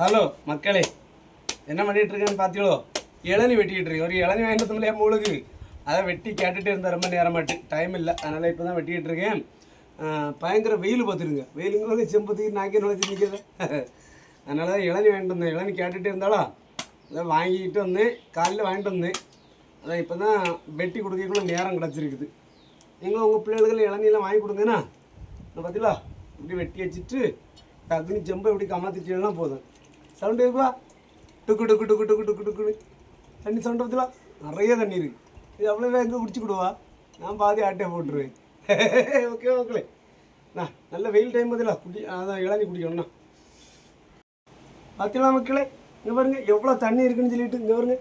Hello மக்களே. என்ன பண்ணிட்டு இருக்கேன்னு பார்த்தீங்களோ இளநி வெட்டிக்கிட்டு இருக்கேன் ஒரு இளநி வாங்கிட்டு இல்லையா மூளுக்கு அதை வெட்டி கேட்டுகிட்டே இருந்த ரொம்ப நேரமாட்டு டைம் இல்லை. அதனால் இப்போ தான் வெட்டிக்கிட்டு இருக்கேன் பயங்கர வெயில் பார்த்துருங்க வெயிலுங்கிறது செம்பத்துக்கு நாக்கே நுழைச்சி நிற்கிறது அதனால தான் இளநி வாங்கிட்டு வந்தேன். இளநி கேட்டுகிட்டே இருந்தாலும் அதை வாங்கிக்கிட்டு வந்தேன். காலையில் வாங்கிட்டு வந்தேன். அதான் இப்போ தான் வெட்டி கொடுக்கக்குள்ள நேரம் கிடச்சிருக்குது. நீங்களும் உங்கள் பிள்ளைகளுக்கு இளநிலாம் வாங்கி கொடுங்கண்ணா. பார்த்தீங்களா இப்படி வெட்டி வச்சுட்டு டக்குன்னு செம்பை இப்படி கமாத்திட்டீங்கன்னா போதும். சவுண்டு இருக்குவா டுக்கு டுக்கு டுக்கு டுக்கு டுக்கு டுக்குன்னு தண்ணி சவுண்டு பார்த்தீங்களா நிறைய தண்ணி இருக்கு. இது அவ்வளோ எங்கே குடிச்சு கொடுவா. நான் பாதி ஆட்டே போட்டுருவேன். ஓகே ஓகே நான் நல்ல வெயில் டைம் பார்த்தீங்களா குடி அதான் இளநீ குடிக்கணும்ண்ணா பார்த்தீங்களா மக்களே? இங்கே பாருங்க எவ்வளோ தண்ணி இருக்குன்னு சொல்லிட்டு இங்கே பாருங்க.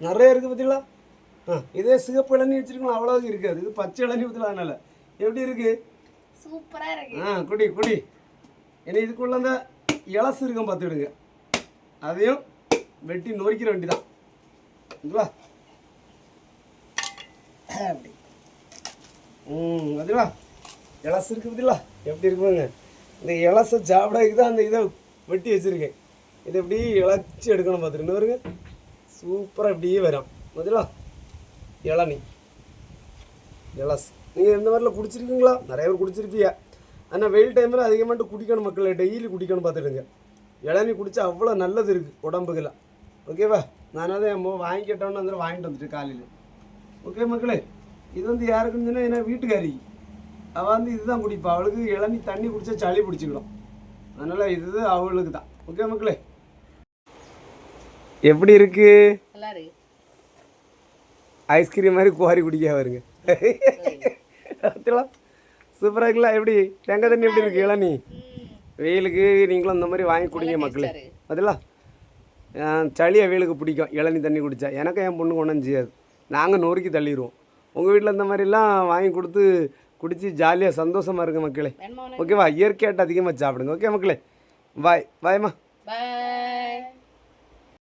நிறைய இருக்குது பார்த்தீங்களா ஆ இதே சிகப்பு இளநீ வச்சுருக்கலாம் அவ்வளோக்கு இருக்காது. இது பச்சை இளநீ பார்த்தீங்களா அதனால். எப்படி இருக்குது சூப்பரா இருக்கு. ஆ குடி குடி. இனி இதுக்குள்ள அந்த இலசு இருக்கும் பார்த்துடுங்க அதையும் வெட்டி நொறுக்கிற வேண்டி தான் அப்படி. ம் அதுவா இலசு இருக்குது பார்த்தீங்களா எப்படி இருக்குங்க இந்த இலசை சாப்பிடறதுக்கு தான் அந்த இதை வெட்டி வச்சுருக்கேன். இதை எப்படி இளச்சி எடுக்கணும் பார்த்துருங்க வருங்க சூப்பராக இப்படியே வரும். பார்த்தீங்களா இளநீ. எலஸ் நீங்கள் இந்த மாதிரிலாம் குடிச்சிருக்கீங்களா? நிறைய பேர் குடிச்சிருப்பீங்க. ஆனால் வெயில் டைமில் அதிகமாட்டு குடிக்கணும் மக்களை. டெய்லி குடிக்கணும் பார்த்துடுங்க இளநீ குடிச்சா அவ்வளோ நல்லது இருக்குது உடம்புக்கெல்லாம் ஓகேவா நான் அதை என் வாங்கிக்கிட்டோன்னு வந்து வாங்கிட்டு வந்துட்டு காலையில். ஓகே மக்களே இது வந்து யாருக்குன்னு சொன்னால் என்ன வீட்டுக்காரி. அவள் வந்து இதுதான் குடிப்பா. அவளுக்கு இளநீ தண்ணி குடிச்சா சளி பிடிச்சிக்கிடும். அதனால் இது அவளுக்கு தான் ஓகே மக்களே? எப்படி இருக்கு? ஐஸ்கிரீம் மாதிரி குவாரி குடிக்க வருங்க. சூப்பராக இருக்குல்ல? எப்படி? தேங்காய் தண்ணி எப்படி இருக்கு இளநீ? வெயிலுக்கு நீங்களும் இந்த மாதிரி வாங்கி குடிங்க மக்களே. பார்த்தீங்களா சளியை வெயிலுக்கு பிடிக்கும். இளநீ தண்ணி குடித்தா எனக்கு என் பொண்ணு ஒன்றும் செய்யாது. நாங்கள் நொறுக்கி தள்ளிடுவோம் உங்கள் வீட்டில் இந்த மாதிரிலாம் வாங்கி கொடுத்து குடித்து ஜாலியாக சந்தோஷமாக இருங்க மக்களே. ஓகேவா இயற்கையாட்டு அதிகமாக சாப்பிடுங்க. ஓகே மக்களே. பாய் பாய்மா